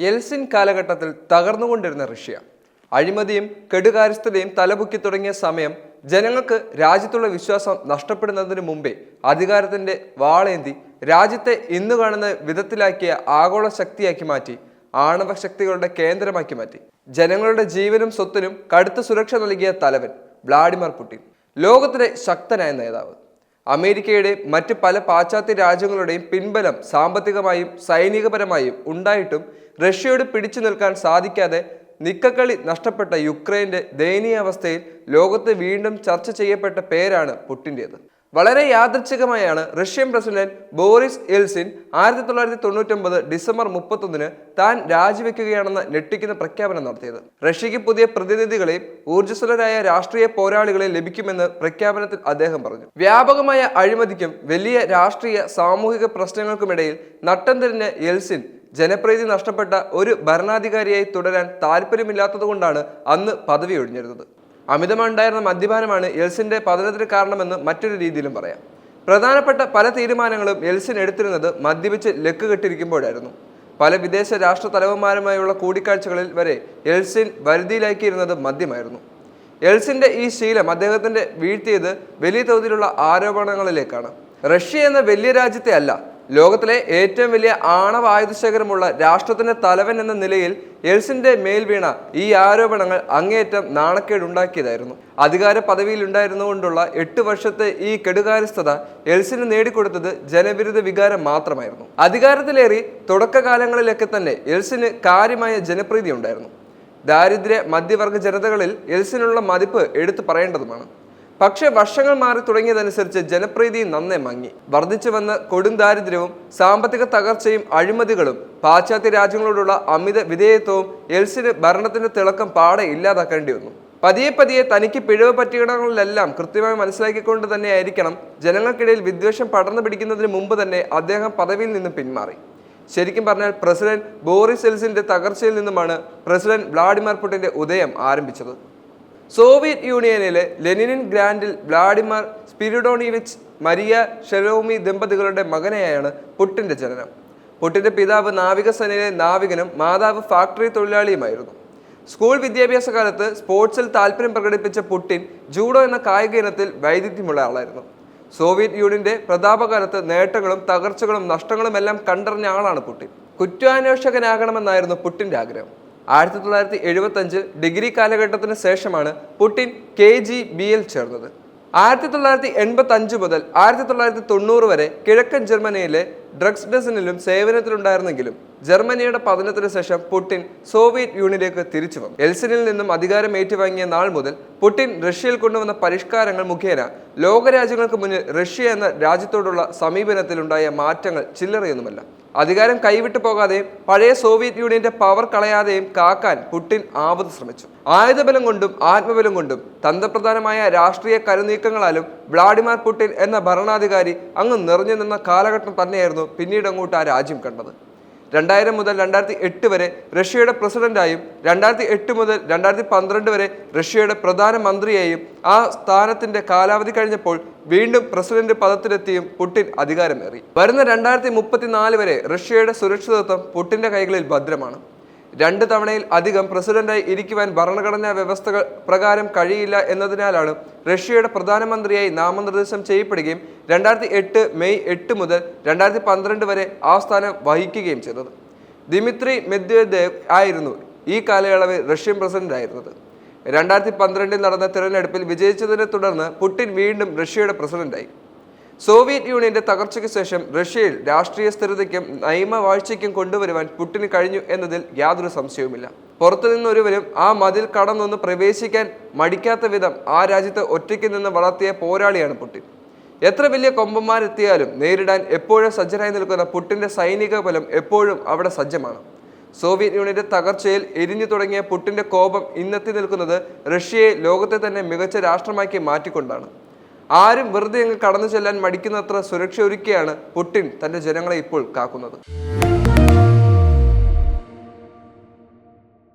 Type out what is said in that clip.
Yeltsin കാലഘട്ടത്തിൽ തകർന്നുകൊണ്ടിരുന്ന Russia. അഴിമതിയും കെടുകാര്യസ്ഥതയും തലപൊക്കി തുടങ്ങിയ സമയം ജനങ്ങൾക്ക് രാജ്യത്തുള്ള വിശ്വാസം നഷ്ടപ്പെടുന്നതിന് മുമ്പേ അധികാരത്തിന്റെ വാളേന്തി രാജ്യത്തെ ഇന്നു കാണുന്ന വിധത്തിലാക്കിയ ആഗോള ശക്തിയാക്കി മാറ്റി ആണവ ശക്തികളുടെ കേന്ദ്രമാക്കി മാറ്റി. ജനങ്ങളുടെ ജീവനും സ്വത്തിനും കടുത്ത സുരക്ഷ നൽകിയ തലവൻ വ്ളാഡിമിർ പുടിൻ. ലോകത്തിലെ ശക്തനായ നേതാവ്. അമേരിക്കയുടെയും മറ്റ് പല പാശ്ചാത്യ രാജ്യങ്ങളുടെയും പിൻബലം സാമ്പത്തികമായും സൈനികപരമായും ഉണ്ടായിട്ടും റഷ്യയോട് പിടിച്ചു നിൽക്കാൻ സാധിക്കാതെ നിക്കക്കളി നഷ്ടപ്പെട്ട യുക്രൈന്റെ ദയനീയാവസ്ഥയിൽ ലോകത്ത് വീണ്ടും ചർച്ച ചെയ്യപ്പെട്ട പേരാണ് പുട്ടിന്റേത്. വളരെ യാദൃച്ഛികമായാണ് റഷ്യൻ പ്രസിഡന്റ് ബോറിസ് എൽസിൻ ആയിരത്തി തൊള്ളായിരത്തി തൊണ്ണൂറ്റൊമ്പത് ഡിസംബർ മുപ്പത്തൊന്നിന് താൻ രാജിവെക്കുകയാണെന്ന ഞെട്ടിക്കുന്ന പ്രഖ്യാപനം നടത്തിയത്. റഷ്യയ്ക്ക് പുതിയ പ്രതിനിധികളെയും ഊർജസ്വലരായ രാഷ്ട്രീയ പോരാളികളെ ലഭിക്കുമെന്ന് പ്രഖ്യാപനത്തിൽ അദ്ദേഹം പറഞ്ഞു. വ്യാപകമായ അഴിമതിക്കും വലിയ രാഷ്ട്രീയ സാമൂഹിക പ്രശ്നങ്ങൾക്കുമിടയിൽ നട്ടം തിരിഞ്ഞ എൽസിൻ ജനപ്രീതി നഷ്ടപ്പെട്ട ഒരു ഭരണാധികാരിയായി തുടരാൻ താല്പര്യമില്ലാത്തതുകൊണ്ടാണ് അന്ന് പദവി ഒഴിഞ്ഞിരുന്നത്. അമിതമുണ്ടായിരുന്ന മദ്യപാനമാണ് എൽസിന്റെ പതനത്തിന് കാരണമെന്ന് മറ്റൊരു രീതിയിലും പറയാം. പ്രധാനപ്പെട്ട പല തീരുമാനങ്ങളും എൽസിൻ എടുത്തിരുന്നത് മദ്യപിച്ച് ലക്ക് കെട്ടിരിക്കുമ്പോഴായിരുന്നു. പല വിദേശ രാഷ്ട്ര തലവന്മാരുമായുള്ള കൂടിക്കാഴ്ചകളിൽ വരെ എൽസിൻ വരുതിയിലാക്കിയിരുന്നത് മദ്യമായിരുന്നു. എൽസിന്റെ ഈ ശീലം അദ്ദേഹത്തിന്റെ വീഴ്ത്തിയത് വലിയ തോതിലുള്ള ആരോപണങ്ങളിലേക്കാണ്. റഷ്യ എന്ന വലിയ രാജ്യത്തെ അല്ല ലോകത്തിലെ ഏറ്റവും വലിയ ആണവ ആയുധശേഖരമുള്ള രാഷ്ട്രത്തിന്റെ തലവൻ എന്ന നിലയിൽ എൽസിന്റെ മേൽ വീണ ഈ ആരോപണങ്ങൾ അങ്ങേയറ്റം നാണക്കേടുണ്ടാക്കിയതായിരുന്നു. അധികാര പദവിയിൽ ഉണ്ടായിരുന്നുകൊണ്ടുള്ള എട്ട് വർഷത്തെ ഈ കെടുകാര്യസ്ഥത എൽസിന് നേടിക്കൊടുത്തത് ജനവിരുദ്ധ വികാരം മാത്രമായിരുന്നു. അധികാരത്തിലേറി തുടക്കകാലങ്ങളിലൊക്കെ തന്നെ എൽസിന് കാര്യമായ ജനപ്രീതി ഉണ്ടായിരുന്നു. ദാരിദ്ര്യ മധ്യവർഗ ജനതകളിൽ എൽസിനുള്ള മതിപ്പ് എടുത്തു പറയേണ്ടതുമാണ്. പക്ഷേ വർഷങ്ങൾ മാറി തുടങ്ങിയതനുസരിച്ച് ജനപ്രീതി നന്നേ മങ്ങി. വർദ്ധിച്ചു വന്ന കൊടും ദാരിദ്ര്യവും സാമ്പത്തിക തകർച്ചയും അഴിമതികളും പാശ്ചാത്യ രാജ്യങ്ങളോടുള്ള അമിത വിധേയത്വവും എൽസിന് ഭരണത്തിന്റെ തിളക്കം പാടെ ഇല്ലാതാക്കേണ്ടി വന്നു. പതിയെ പതിയെ തനിക്ക് പിഴവ് പറ്റിയിടങ്ങളിലെല്ലാം കൃത്യമായി മനസ്സിലാക്കിക്കൊണ്ട് തന്നെയായിരിക്കണം ജനങ്ങൾക്കിടയിൽ വിദ്വേഷം പടർന്നു പിടിക്കുന്നതിന് മുമ്പ് തന്നെ അദ്ദേഹം പദവിയിൽ നിന്ന് പിന്മാറി. ശരിക്കും പറഞ്ഞാൽ പ്രസിഡന്റ് ബോറിസ് എൽസിന്റെ തകർച്ചയിൽ നിന്നുമാണ് പ്രസിഡന്റ് വ്ളാഡിമിർ പുടിന്റെ ഉദയം ആരംഭിച്ചത്. സോവിയറ്റ് യൂണിയനിലെ ലെനിനിൻ ഗ്രാൻഡിൽ വ്ളാഡിമർ സ്പിരിഡോണിവിച്ച് മരിയ ഷെലോമി ദമ്പതികളുടെ മകനെയാണ് പുട്ടിന്റെ ജനനം. പുട്ടിന്റെ പിതാവ് നാവികസേനയിലെ നാവികനും മാതാവ് ഫാക്ടറി തൊഴിലാളിയുമായിരുന്നു. സ്കൂൾ വിദ്യാഭ്യാസ കാലത്ത് സ്പോർട്സിൽ താല്പര്യം പ്രകടിപ്പിച്ച പുട്ടിൻ ജൂഡോ എന്ന കായിക ഇനത്തിൽ വൈദഗ്ധ്യമുള്ള ആളായിരുന്നു. സോവിയറ്റ് യൂണിയന്റെ പ്രതാപകാലത്ത് നേട്ടങ്ങളും തകർച്ചകളും നഷ്ടങ്ങളും എല്ലാം കണ്ടറിഞ്ഞ ആളാണ് പുട്ടിൻ. കുറ്റാന്വേഷകനാകണമെന്നായിരുന്നു പുട്ടിന്റെ ആഗ്രഹം. ആയിരത്തി തൊള്ളായിരത്തി എഴുപത്തി അഞ്ചിൽ ഡിഗ്രി കാലഘട്ടത്തിന് ശേഷമാണ് പുട്ടിൻ കെ ജി ബി എൽ ചേർന്നത്. ആയിരത്തി തൊള്ളായിരത്തി എൺപത്തി അഞ്ച് മുതൽ ആയിരത്തി തൊള്ളായിരത്തി തൊണ്ണൂറ് വരെ കിഴക്കൻ ജർമ്മനിയിലെ ഡ്രഗ്സ് ഡസനിലും സേവനത്തിലുണ്ടായിരുന്നെങ്കിലും ജർമ്മനിയുടെ പതനത്തിന് ശേഷം പുടിൻ സോവിയറ്റ് യൂണിയനിലേക്ക് തിരിച്ചു വന്നു. എൽസിനിൽ നിന്നും അധികാരം ഏറ്റുവാങ്ങിയ നാൾ മുതൽ പുടിൻ റഷ്യയിൽ കൊണ്ടുവന്ന പരിഷ്കാരങ്ങൾ മുഖേന ലോകരാജ്യങ്ങൾക്ക് മുന്നിൽ റഷ്യ എന്ന രാജ്യത്തോടുള്ള സമീപനത്തിലുണ്ടായ മാറ്റങ്ങൾ ചില്ലറയൊന്നുമല്ല. അധികാരം കൈവിട്ടു പോകാതെ പഴയ സോവിയറ്റ് യൂണിയന്റെ പവർ കളയാതെയും കാക്കാൻ പുടിൻ ആവത് ശ്രമിച്ചു. ആയുധബലം കൊണ്ടും ആത്മബലം കൊണ്ടും തന്ത്രപ്രധാനമായ രാഷ്ട്രീയ കരുനീക്കങ്ങളാലും വ്ളാഡിമിർ പുടിൻ എന്ന ഭരണാധികാരി അങ്ങ് നിറഞ്ഞു നിന്ന കാലഘട്ടം തന്നെയായിരുന്നു പിന്നീട് അങ്ങോട്ട് ആ രാജ്യം കണ്ടത്. രണ്ടായിരം മുതൽ രണ്ടായിരത്തി എട്ട് വരെ റഷ്യയുടെ പ്രസിഡന്റായും രണ്ടായിരത്തി എട്ട് മുതൽ രണ്ടായിരത്തി പന്ത്രണ്ട് വരെ റഷ്യയുടെ പ്രധാനമന്ത്രിയായും ആ സ്ഥാനത്തിന്റെ കാലാവധി കഴിഞ്ഞപ്പോൾ വീണ്ടും പ്രസിഡന്റ് പദത്തിലെത്തിയും പുടിൻ അധികാരമേറി. വരുന്ന രണ്ടായിരത്തി മുപ്പത്തിനാല് വരെ റഷ്യയുടെ സുരക്ഷിതത്വം പുട്ടിന്റെ കൈകളിൽ ഭദ്രമാണ്. രണ്ട് തവണയിൽ അധികം പ്രസിഡന്റായി ഇരിക്കുവാൻ ഭരണഘടനാ വ്യവസ്ഥകൾ പ്രകാരം കഴിയില്ല എന്നതിനാലാണ് റഷ്യയുടെ പ്രധാനമന്ത്രിയായി നാമനിർദ്ദേശം ചെയ്യപ്പെടുകയും രണ്ടായിരത്തി എട്ട് മെയ് എട്ട് മുതൽ രണ്ടായിരത്തി പന്ത്രണ്ട് വരെ ആ സ്ഥാനം വഹിക്കുകയും ചെയ്തത്. ദിമിത്രി മെദ്വേദേവ് ആയിരുന്നു ഈ കാലയളവിൽ റഷ്യൻ പ്രസിഡന്റ് ആയിരുന്നത് രണ്ടായിരത്തി പന്ത്രണ്ടിൽ നടന്ന തിരഞ്ഞെടുപ്പിൽ വിജയിച്ചതിനെ തുടർന്ന് പുടിൻ വീണ്ടും റഷ്യയുടെ പ്രസിഡന്റായി. സോവിയറ്റ് യൂണിയന്റെ തകർച്ചയ്ക്ക് ശേഷം റഷ്യയിൽ രാഷ്ട്രീയ സ്ഥിരതയ്ക്കും നിയമവാഴ്ചയ്ക്കും കൊണ്ടുവരുവാൻ പുട്ടിന് കഴിഞ്ഞു എന്നതിൽ യാതൊരു സംശയവുമില്ല. പുറത്തുനിന്നൊരുവരും ആ മതിൽ കടന്നൊന്ന് പ്രവേശിക്കാൻ മടിക്കാത്ത വിധം ആ രാജ്യത്ത് ഒറ്റയ്ക്ക് നിന്ന് വളർത്തിയ പോരാളിയാണ് പുട്ടിൻ. എത്ര വലിയ കൊമ്പന്മാരെത്തിയാലും നേരിടാൻ എപ്പോഴും സജ്ജരായി നിൽക്കുന്ന പുട്ടിന്റെ സൈനിക ബലം എപ്പോഴും അവിടെ സജ്ജമാണ്. സോവിയറ്റ് യൂണിയന്റെ തകർച്ചയിൽ എരിഞ്ഞു തുടങ്ങിയ പുട്ടിന്റെ കോപം ഇന്നെത്തി നിൽക്കുന്നത് റഷ്യയെ ലോകത്തെ തന്നെ മികച്ച രാഷ്ട്രമാക്കി മാറ്റിക്കൊണ്ടാണ്. ആരും വെറുതെ അങ്ങ് കടന്നു ചെല്ലാൻ മടിക്കുന്നത്ര സുരക്ഷ ഒരുക്കിയാണ് പുടിൻ തന്റെ ജനങ്ങളെ ഇപ്പോൾ കാക്കുന്നത്.